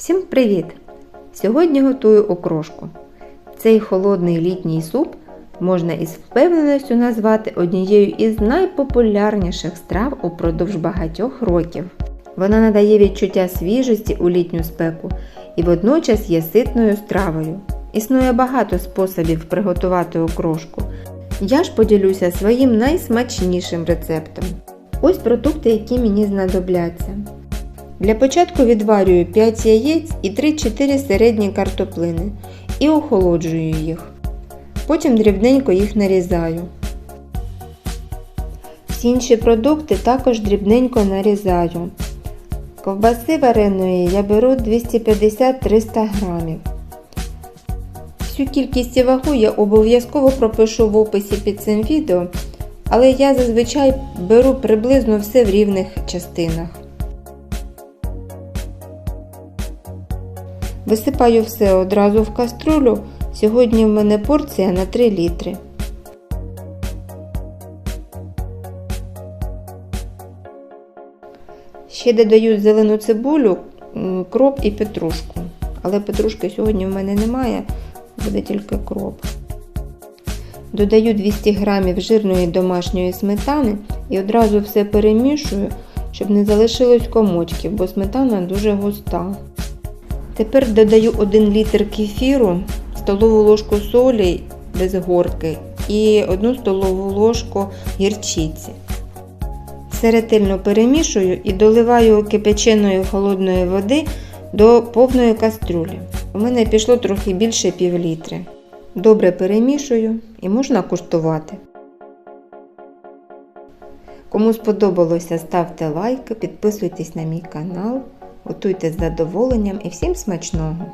Всім привіт! Сьогодні готую окрошку. Цей холодний літній суп можна із впевненістю назвати однією із найпопулярніших страв упродовж багатьох років. Вона надає відчуття свіжості у літню спеку і водночас є ситною стравою. Існує багато способів приготувати окрошку. Я ж поділюся своїм найсмачнішим рецептом. Ось продукти, які мені знадобляться. Для початку відварюю 5 яєць і 3-4 середні картоплини і охолоджую їх. Потім дрібненько їх нарізаю. Всі інші продукти також дрібненько нарізаю. Ковбаси вареної я беру 250-300 грамів. Всю кількість і вагу я обов'язково пропишу в описі під цим відео, але я зазвичай беру приблизно все в рівних частинах. Висипаю все одразу в каструлю. Сьогодні в мене порція на 3 літри. Ще додаю зелену цибулю, кроп і петрушку. Але петрушки сьогодні в мене немає, буде тільки кроп. Додаю 200 г жирної домашньої сметани і одразу все перемішую, щоб не залишилось комочків, бо сметана дуже густа. Тепер додаю 1 літр кефіру, столову ложку солі без горки і 1 столову ложку гірчиці. Все ретельно перемішую і доливаю кипяченої холодної води до повної кастрюлі. У мене пішло трохи більше пів літри. Добре перемішую і можна куштувати. Кому сподобалося, ставте лайки, підписуйтесь на мій канал, готуйте з задоволенням і всім смачного!